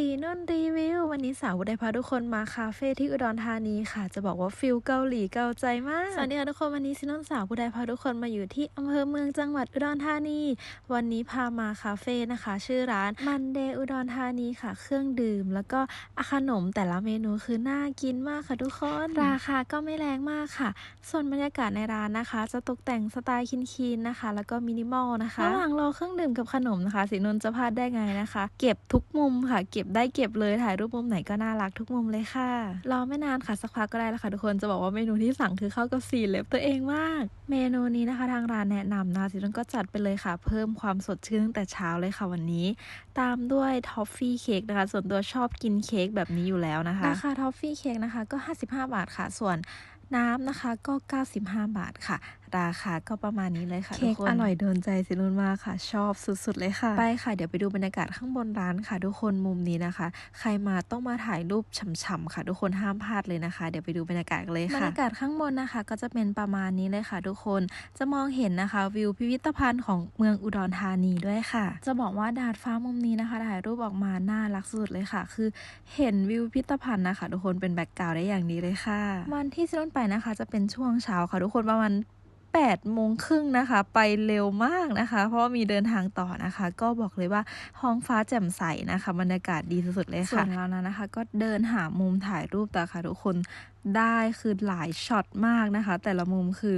สีนุ่นรีวิว วันนี้สาวได้พาทุกคนมาคาเฟ่ที่อุดรธานีค่ะ จะบอกว่าฟิลเกาหลีเกาใจมาก สวัสดีค่ะทุกคนวันนี้สีนุ่นสาวผู้ใดพาทุกคนมาอยู่ที่อำเภอเมืองจังหวัดอุดรธานี วันนี้พามาคาเฟ่นะคะ ชื่อร้านมันเดอุดรธานีค่ะ เครื่องดื่ม แล้วก็ขนมแต่ละเมนูคือน่ากินมากค่ะทุกคน ราคาก็ไม่แรงมากค่ะ ส่วนบรรยากาศในร้านนะคะ จะตกแต่งสไตล์คินๆนะคะ แล้วก็มินิมอลนะคะระหว่างรอเครื่องดื่มกับขนมนะคะสีนนท์จะพลาดได้ไงนะคะ เก็บทุกมุมค่ะ เก็บได้เก็บเลยถ่ายรูปมุมไหนก็น่ารักทุกมุมเลยค่ะ รอไม่นานค่ะสักพักก็ได้แล้วค่ะทุกคนจะบอกว่าเมนูที่สั่งคือเข้ากับสีเล็บตัวเองมาก เมนูนี้นะคะทางร้านแนะนำนะคะสีนก็จัดไปเลยค่ะ เพิ่มความสดชื่นตั้งแต่เช้าเลยค่ะวันนี้ ตามด้วยท็อฟฟี่เค้กนะคะ ส่วนตัวชอบกินเค้กแบบนี้อยู่แล้วนะคะราคาท็อฟฟี่เค้กนะคะก็ 55 บาทค่ะ ส่วนน้ำนะคะก็ 95 บาทค่ะราคาก็ประมาณนี้เลยค่ะเค้กทุกนอร่อยโดนใจสินุนมากค่ะ ชอบสุดๆเลยค่ะ ไปค่ะ เดี๋ยวไปดูบรรยากาศข้างบนร้านค่ะทุกคนมุมนี้นะคะ ใครมาต้องมาถ่ายรูปฉ่ำๆค่ะ ทุกคนห้ามพลาดเลยนะคะ เดี๋ยวไปดูบรรยากาศกันเลยค่ะบรรยากาศข้างบนนะคะ ก็จะเป็นประมาณนี้เลยค่ะ ทุกคนจะมองเห็นนะคะ วิวพิพิธภัณฑ์ของเมืองอุดรธานีด้วยค่ะ จะบอกว่าดาดฟ้ามุมนี้นะคะ ถ่ายรูปออกมาน่ารักสุดๆเลยค่ะ คือเห็นวิวพิพิธภัณฑ์นะคะ ทุกคนเป็นแบ็กกราวด์ได้อย่างดีเลยค่ะ วันที่ซินนไปนะคะ จะเป็นช่วงเช้าค่ะทุกคนประมาณ 8โมงครึ่งนะคะ ไปเร็วมากนะคะ เพราะว่ามีเดินทางต่อนะคะ ก็บอกเลยว่าท้องฟ้าแจ่มใสนะคะบรรยากาศดีสุดๆเลยค่ะส่วนเรานะนะคะ ก็เดินหามุมถ่ายรูปแต่ค่ะทุกคนได้คือหลายช็อตมากนะคะ แต่ละมุมคือ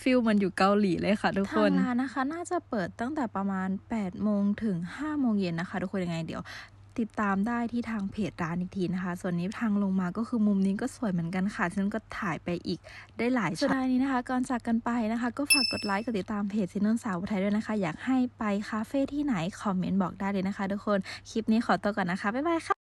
ฟิลมันอยู่เกาหลีเลยค่ะ ทุกคนทางร้านนะคะ น่าจะเปิดตั้งแต่ประมาณ8โมงถึง5โมงเย็นนะคะ ทุกคนยังไงเดี๋ยว ติดตามได้ที่ทางเพจร้านอีกทีนะคะ ส่วนนี้ทางลงมาก็คือมุมนี้ก็สวยเหมือนกันค่ะฉันก็ถ่ายไปอีกได้หลายช็อตนี้นะคะ ก่อนจากกันไปนะคะ ก็ฝากกดไลค์กดติดตามเพจซินนนสาวไทยด้วยนะคะ อยากให้ไปคาเฟ่ที่ไหนคอมเมนต์บอกได้เลยนะคะ ทุกคนคลิปนี้ขอตัวก่อนนะคะบ๊ายบายค่ะ